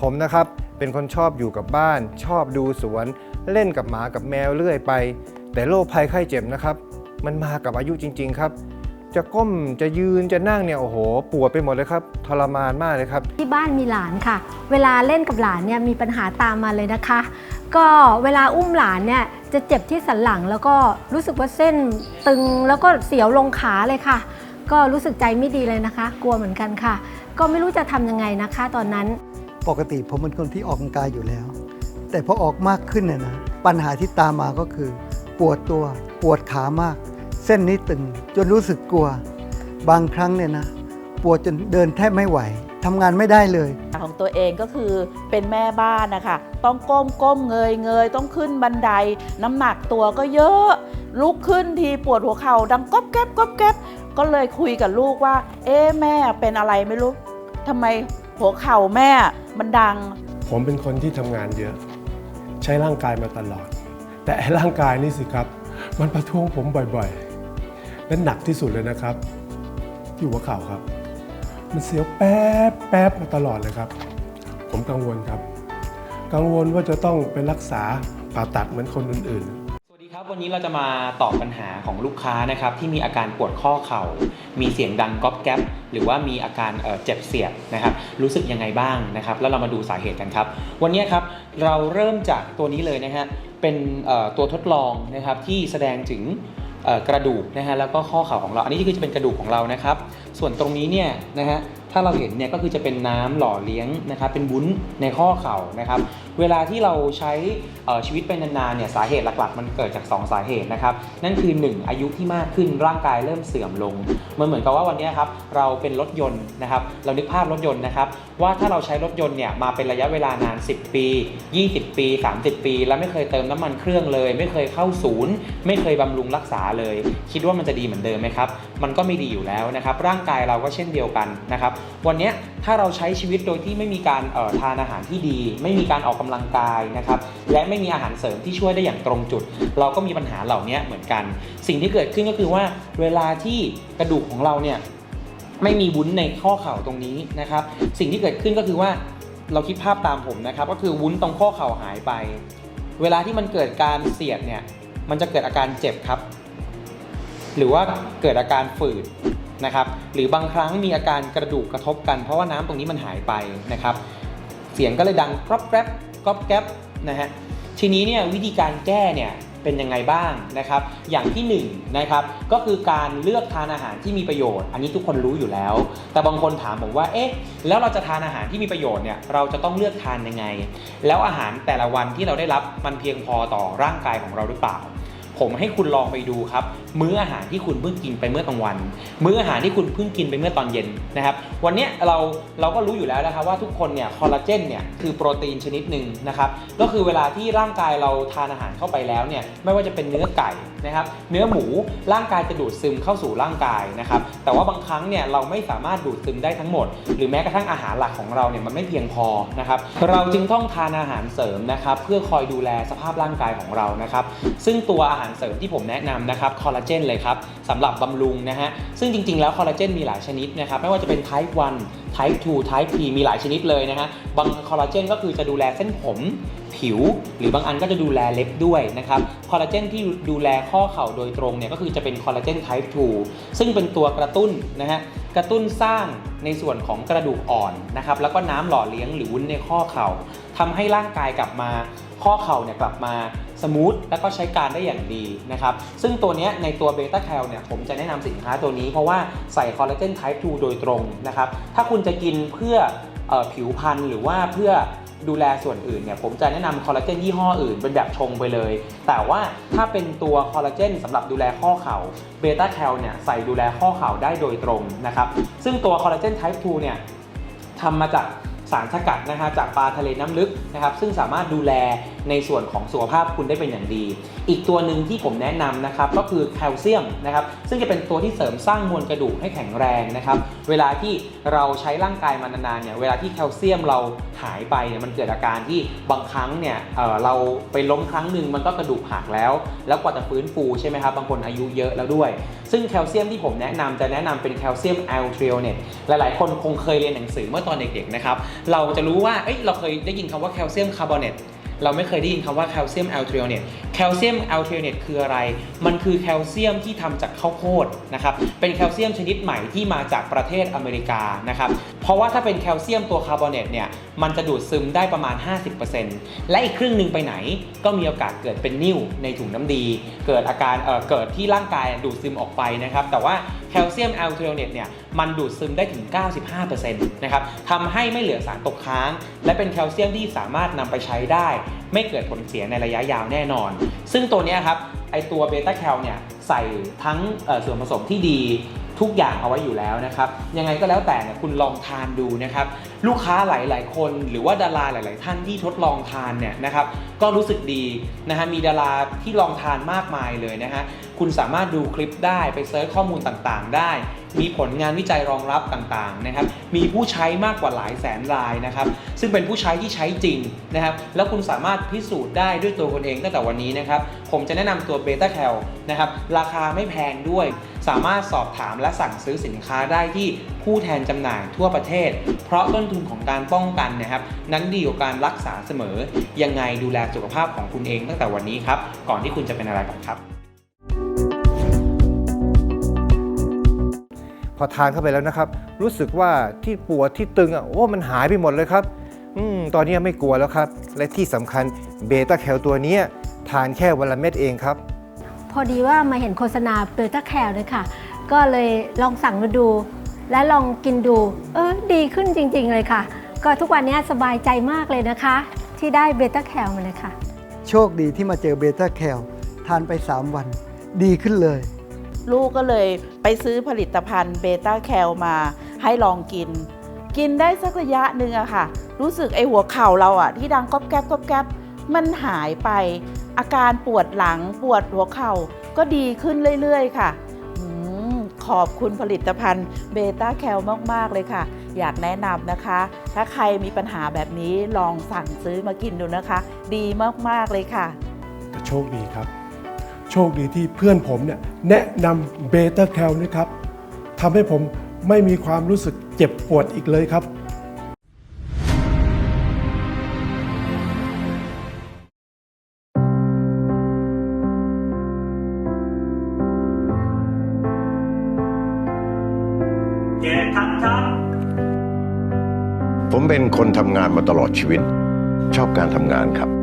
ผมนะครับเป็นคนชอบอยู่กับบ้าน ชอบดูสวน เล่นกับหมากับแมวเรื่อยไป แต่โรคภัยไข้เจ็บนะครับ มันมากับอายุจริง ๆ ครับ จะก้มจะยืนจะนั่งเนี่ยโอ้โหปวดไปหมดเลยครับทรมานมากเลยครับ ที่บ้านมีหลานค่ะ เวลาเล่นกับหลานเนี่ยมีปัญหาตามมาเลยนะคะ ก็เวลาอุ้มหลานเนี่ยจะเจ็บที่สันหลัง แล้วก็รู้สึกว่าเส้นตึงแล้วก็เสียวลงขาเลยค่ะ ก็รู้สึกใจไม่ดีเลยนะคะ กลัวเหมือนกันค่ะ ก็ไม่รู้จะทำยังไงนะคะ ตอนนั้น ปกติผมเป็นคนที่ออกกำลังกายอยู่แล้ว แต่พอออกมากขึ้นเนี่ยนะปัญหาที่ตามมาก็คือ ปวดตัวปวดขามาก เส้นนี้ตึงจนรู้สึกกลัว บางครั้งเนี่ยนะ ปวดจนเดินแทบไม่ไหวทำงานไม่ได้เลย ของตัวเองก็คือเป็นแม่บ้านนะคะ ต้องก้มก้มเงยเงยต้องขึ้นบันได น้ำหนักตัวก็เยอะ ลุกขึ้นทีปวดหัวเข่าดังก๊อบแก๊บก๊อบแก๊บก็เลยคุยกับลูกว่า เอ๊ะแม่เป็นอะไรไม่รู้ทำไม หัวเข่าแม่มันดัง ผมเป็นคนที่ทำงานเยอะ ใช้ร่างกายมาตลอด แต่ไอ้ร่างกายนี่สิครับ มันประท้วงผมบ่อยๆ และหนักที่สุดเลยนะครับ ที่หัวเข่าครับ มันเสียวแป๊บแป๊บมาตลอดเลยครับ ผมกังวลครับ กังวลว่าจะต้องไปรักษาผ่าตัดเหมือนคนอื่นๆสวัสดีครับวันนี้เราจะมาตอบปัญหาของลูกค้านะครับที่มีอาการปวดข้อเข่า มีเสียงดังก๊อบแก๊บ หรือว่ามีอาการเจ็บเสียดนะครับ รู้สึกยังไงบ้างนะครับ แล้วเรามาดูสาเหตุกันครับ วันนี้ครับเราเริ่มจากตัวนี้เลยนะฮะเป็นตัวทดลองนะครับที่แสดงถึงกระดูกนะฮะแล้วก็ข้อเข่าของเรา อันนี้คือจะเป็นกระดูกของเรานะครับ ส่วนตรงนี้เนี่ยนะฮะถ้าเราเห็นเนี่ยก็คือจะเป็นน้ำหล่อเลี้ยงนะครับ เป็นวุ้นในข้อเข่านะครับ เวลาที่เราใช้ชีวิตไปนานๆเนี่ยสาเหตุหลักๆ มันเกิดจาก 2 สาเหตุนะครับ นั่นคือ 1 อายุที่มากขึ้นร่างกายเริ่มเสื่อมลง มันเหมือนกับว่าวันนี้ครับเราเป็นรถยนต์นะครับ เรานึกภาพรถยนต์นะครับ ว่าถ้าเราใช้รถยนต์เนี่ยมาเป็นระยะเวลานาน 10 ปี 20 ปี 30 ปี แล้วไม่เคยเติมน้ำมันเครื่องเลย ไม่เคยเข้าศูนย์ ไม่เคยบำรุงรักษาเลย คิดว่ามันจะดีเหมือนเดิมไหมครับมันก็ไม่ดีอยู่แล้วนะครับ ร่างกายเราก็เช่นเดียวกันนะครับ วันนี้ถ้าเราใช้ชีวิตโดยที่ไม่มีการออทานอาหารที่ดี ไม่มีการออกกำลังกายนะครับและไม่มีอาหารเสริมที่ช่วยได้อย่างตรงจุด เราก็มีปัญหาเหล่านี้เหมือนกัน สิ่งที่เกิดขึ้นก็คือว่าเวลาที่กระดูกของเราเนี่ยไม่มีวุ้นในข้อเข่าตรงนี้นะครับ สิ่งที่เกิดขึ้นก็คือว่าเราคิดภาพตามผมนะครับ ก็คือวุ้นตรงข้อเข่าหายไป เวลาที่มันเกิดการเสียดเนี่ยมันจะเกิดอาการเจ็บครับ หรือว่าเกิดอาการฝืดนะครับ หรือบางครั้งมีอาการกระดูกกระทบกันเพราะว่าน้ำตรงนี้มันหายไปนะครับ เสียงก็เลยดังกรอบแกรบ ก๊อบแก๊บนะฮะทีนี้เนี่ยวิธีการแก้เนี่ยเป็นยังไงบ้างนะครับ อย่างที่หนึ่งนะครับก็คือการเลือกทานอาหารที่มีประโยชน์ อันนี้ทุกคนรู้อยู่แล้ว แต่บางคนถามผมว่าเอ๊ะแล้วเราจะทานอาหารที่มีประโยชน์เนี่ยเราจะต้องเลือกทานยังไง แล้วอาหารแต่ละวันที่เราได้รับมันเพียงพอต่อร่างกายของเราหรือเปล่า ผมให้คุณลองไปดูครับ มื้ออาหารที่คุณเพิ่งกินไปเมื่อกลางวัน มื้ออาหารที่คุณเพิ่งกินไปเมื่อตอนเย็นนะครับ วันนี้เราเราก็รู้อยู่แล้วนะครับว่าทุกคนเนี่ยคอลลาเจนเนี่ยคือโปรตีนชนิดหนึ่งนะครับก็คือเวลาที่ร่างกายเราทานอาหารเข้าไปแล้วเนี่ยไม่ว่าจะเป็นเนื้อไก่นะครับ เนื้อหมูร่างกายจะดูดซึมเข้าสู่ร่างกายนะครับ แต่ว่าบางครั้งเนี่ยเราไม่สามารถดูดซึมได้ทั้งหมด หรือแม้กระทั่งอาหารหลักของเราเนี่ยมันไม่เพียงพอนะครับเราจึงต้องทานอาหารเสริมนะครับ เพื่อคอยดูแลสภาพร่างกายของเรานะครับ ซึ่งตัวอาหารเสริมที่ผมแนะนำนะครับคอลลาเจนเลยครับสำหรับบำรุงนะฮะซึ่งจริงๆแล้วคอลลาเจนมีหลายชนิดนะครับไม่ว่าจะเป็น type 1 type 2 type P มีหลายชนิดเลยนะฮะบางคอลลาเจนก็คือจะดูแลเส้นผมผิว หรือบางอันก็จะดูแลเล็บด้วยนะครับคอลลาเจนที่ดูแลข้อเข่าโดยตรงเนี่ยก็คือจะเป็นคอลลาเจน type 2 ซึ่งเป็นตัวกระตุ้นนะฮะกระตุ้นสร้างในส่วนของกระดูกอ่อนนะครับแล้วก็น้ำหล่อเลี้ยงหรือวุ้นในข้อเข่าทำให้ร่างกายกลับมาข้อเข่าเนี่ยกลับมา สมูทแล้วก็ใช้การได้อย่างดีนะครับ ซึ่งตัวนี้ในตัวเบต้าแคลเนี่ยผมจะแนะนำสินค้าตัวนี้เพราะว่าใส่คอลลาเจน type 2โดยตรงนะครับ ถ้าคุณจะกินเพื่อออผิวพรรณหรือว่าเพื่อดูแลส่วนอื่นเนี่ยผมจะแนะนำคอลลาเจนยี่ห้ออื่นเป็นแบบชงไปเลย แต่ว่าถ้าเป็นตัวคอลลาเจนสำหรับดูแลข้อเข่าเบต้าแคลเนี่ยใส่ดูแลข้อเข่าได้โดยตรงนะครับ ซึ่งตัวคอลลาเจน type 2เนี่ยทำมาจากสารสกัดนะฮะจากปลาทะเลน้ำลึกนะครับ ซึ่งสามารถดูแล ในส่วนของสุขภาพคุณได้เป็นอย่างดี อีกตัวหนึ่งที่ผมแนะนำนะครับก็คือแคลเซียมนะครับซึ่งจะเป็นตัวที่เสริมสร้างมวลกระดูกให้แข็งแรงนะครับเวลาที่เราใช้ร่างกายมานานๆเนี่ยเวลาที่แคลเซียมเราหายไปเนี่ยมันเกิดอาการที่บางครั้งเนี่ยเเราไปล้มครั้งหนึ่งมันก็กระดูกหักแล้ว แล้วกว่าจะฟื้นฟูใช่ไหมครับบางคนอายุเยอะแล้วด้วย ซึ่งแคลเซียมที่ผมแนะนำจะแนะนำเป็นแคลเซียมแอลทริโอเนตหลายๆ คนคงเคยเรียนหนังสือเมื่อตอนเด็กๆนะครับเราจะรู้ว่าเอ้ยเราเคยได้ยินคำว่าแคลเซียมคาร์บอเนต เราไม่เคยได้ยินคำว่าแคลเซียมแอลทริโอเนี่ย แคลเซียมแอลเทริโอเนตคืออะไร มันคือแคลเซียมที่ทำจากข้าวโพดนะครับ เป็นแคลเซียมชนิดใหม่ที่มาจากประเทศอเมริกานะครับ เพราะว่าถ้าเป็นแคลเซียมตัวคาร์บอเนตเนี่ย มันจะดูดซึมได้ประมาณ 50%และอีกครึ่งหนึ่งไปไหน ก็มีโอกาสเกิดเป็นนิ่วในถุงน้ำดี เกิดอาการเอ่อเกิดที่ร่างกายดูดซึมออกไปนะครับ แต่ว่าแคลเซียมแอลเทริโอเนตเนี่ย มันดูดซึมได้ถึง 95%นะครับทำให้ไม่เหลือสารตกค้าง และเป็นแคลเซียมที่สามารถนำไปใช้ได้ไม่เกิดผลเสียในระยะยาวแน่นอน ซึ่งตัวนี้ครับไอตัวเบต้าแคลเนี่ยใส่ทั้งส่วนผสมที่ดีทุกอย่างเอาไว้อยู่แล้วนะครับ ยังไงก็แล้วแต่เนี่ยคุณลองทานดูนะครับ ลูกค้าหลาย ๆ คนหรือว่าดาราหลาย ๆ ท่านที่ทดลองทานเนี่ยนะครับ ก็รู้สึกดีนะฮะมีดาราที่ลองทานมากมายเลยนะฮะ คุณสามารถดูคลิปได้ไปเซิร์ชข้อมูลต่างๆ ได้ มีผลงานวิจัยรองรับต่างๆนะครับ มีผู้ใช้มากกว่าหลายแสนรายนะครับ ซึ่งเป็นผู้ใช้ที่ใช้จริงนะครับ แล้วคุณสามารถพิสูจน์ได้ด้วยตัวคุณเองตั้งแต่วันนี้นะครับ ผมจะแนะนำตัวเบต้าแคลนะครับ ราคาไม่แพงด้วย สามารถสอบถามและสั่งซื้อสินค้าได้ที่ผู้แทนจำหน่ายทั่วประเทศ เพราะต้นทุนของการป้องกันนะครับ นั้นดีกว่าการรักษาเสมอ ยังไงดูแลสุขภาพของคุณเองตั้งแต่วันนี้ครับ ก่อนที่คุณจะเป็นอะไรก่อนครับ พอทานเข้าไปแล้วนะครับ รู้สึกว่าที่ปวดที่ตึงอะโอ้มันหายไปหมดเลยครับอืมตอนนี้ไม่กลัวแล้วครับ และที่สำคัญเบต้าแคลตัวเนี้ยทานแค่วันละเม็ดเองครับ พอดีว่ามาเห็นโฆษณาเบต้าแคลเลยค่ะ ก็เลยลองสั่งมาดู และลองกินดู เออดีขึ้นจริง ๆ เลยค่ะ ก็ทุกวันนี้สบายใจมากเลยนะคะ ที่ได้เบต้าแคลมาเลยค่ะ โชคดีที่มาเจอเบต้าแคลทานไป 3 วัน ดีขึ้นเลย ลูกก็เลยไปซื้อผลิตภัณฑ์เบต้าแคลมาให้ลองกิน กินได้สักระยะหนึ่งอะค่ะ รู้สึกไอหัวเข่าเราอะที่ดังก๊อบแก๊บก๊อบแก๊บมันหายไป อาการปวดหลังปวดหัวเข่าก็ดีขึ้นเรื่อย ๆ ค่ะอขอบคุณผลิตภัณฑ์เบต้าแคลมาก ๆ เลยค่ะ อยากแนะนำนะคะ ถ้าใครมีปัญหาแบบนี้ลองสั่งซื้อมากินดูนะคะ ดีมาก ๆ เลยค่ะแต่โชคดีครับ คดีที่เพื่อนผมเนี่ยแนะนำเบต้าแคลนะครับทำให้ผมไม่มีความรู้สึกเจ็บปวดอีกเลยครับ ผมเป็นคนทำงานมาตลอดชีวิต ชอบการทำงานครับ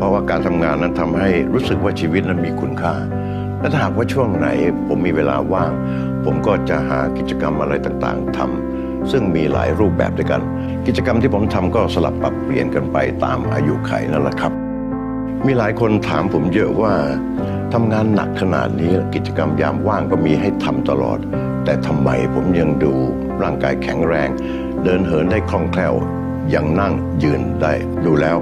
เพราะว่าการทำงานนั้นทำให้รู้สึกว่าชีวิตนั้นมีคุณค่า และถ้าหากว่าช่วงไหนผมมีเวลาว่าง ผมก็จะหากิจกรรมอะไรต่างๆทำซึ่งมีหลายรูปแบบด้วยกัน กิจกรรมที่ผมทำก็สลับปรับเปลี่ยนกันไปตามอายุไขนั่นแหละครับ มีหลายคนถามผมเยอะว่าทำงานหนักขนาดนี้กิจกรรมยามว่างก็มีให้ทำตลอด แต่ทำไมผมยังดูร่างกายแข็งแรง เดินเหินได้คล่องแคล่วยังนั่งยืนได้ดูแล้ว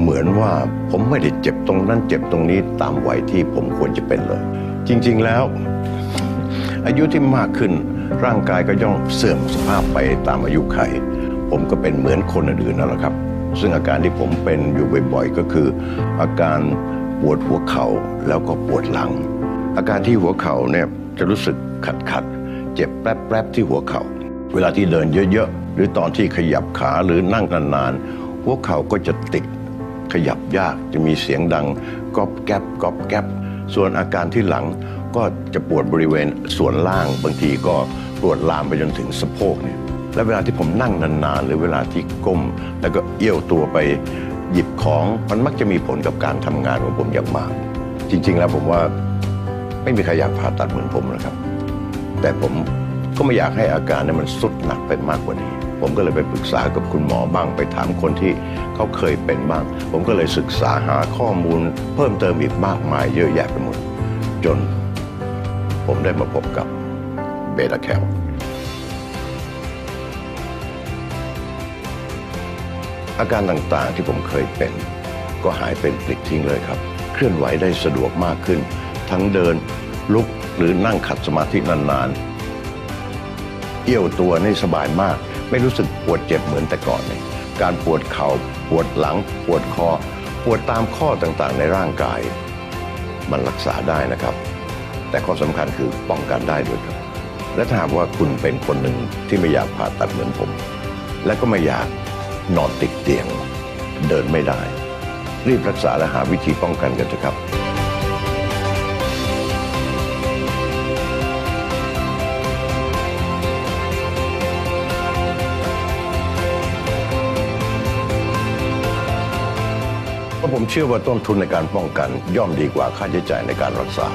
เหมือนว่าผมไม่ได้เจ็บตรงนั้นเจ็บตรงนี้ตามวัยที่ผมควรจะเป็นเลย จริง ๆแล้ว อายุที่มากขึ้นร่างกายก็ย่อมเสื่อมสภาพไปตามอายุไข ผมก็เป็นเหมือนคนอื่นนั่นแหละครับ ซึ่งอาการที่ผมเป็นอยู่บ่อยๆ ก็คือ อาการปวดหัวเข่าแล้วก็ปวดหลัง อาการที่หัวเข่าเนี่ยจะรู้สึกขัดๆเจ็บแป๊บๆที่หัวเข่า เวลาที่เดินเยอะๆ หรือตอนที่ขยับขาหรือนั่งนานๆ หัวเข่าก็จะติด ขยับยากจะมีเสียงดังก๊อบแก๊บก๊อบแก๊บส่วนอาการที่หลังก็จะปวดบริเวณส่วนล่างบางทีก็ปวดลามไปจนถึงสะโพกเนี่ยและเวลาที่ผมนั่งนานๆ หรือเวลาที่ก้ม แล้วก็เอี้ยวตัวไปหยิบของมันมักจะมีผลกับการทำงานของผมอย่างมาก จริง ๆ แล้วผมว่าไม่มีใครอยากผ่าตัดเหมือนผมนะครับ แต่ผมก็ไม่อยากให้อาการนั้นมันสุดหนักไปมากกว่านี้ ผมก็เลยไปปรึกษากับคุณหมอบ้างไปถามคนที่เขาเคยเป็นบ้าง ผมก็เลยศึกษาหาข้อมูล เพิ่มเติมอีกมากมายเยอะแยะไปหมด จนผมได้มาพบกับเบต้าแคลอาการต่างๆที่ผมเคยเป็น ก็ก็หายเป็นปลิดทิ้งเลยครับ เคลื่อนไหวได้สะดวกมากขึ้น ทั้งเดินลุกหรือนั่งขัดสมาธินานๆ เอี้ยวตัวนี่สบายมาก ไม่รู้สึกปวดเจ็บเหมือนแต่ก่อนเลยการปวดเขา่าปวดหลัง ปวดคอ ปวดตามข้อต่างๆ ในร่างกาย มันรักษาได้นะครับ แต่ข้อสำคัญคือป้องกันได้ด้วยครับ และถ้าหากว่าคุณเป็นคนหนึ่งที่ไม่อยากผ่าตัดเหมือนผม และก็ไม่อยากนอนติดเตียง เดินไม่ได้ รีบรักษาและหาวิธีป้องกันกันเถอะครับ เพราะผมเชื่อว่าต้นทุนในการป้องกัน ย่อมดีกว่าค่าใช้จ่ายในการรักษา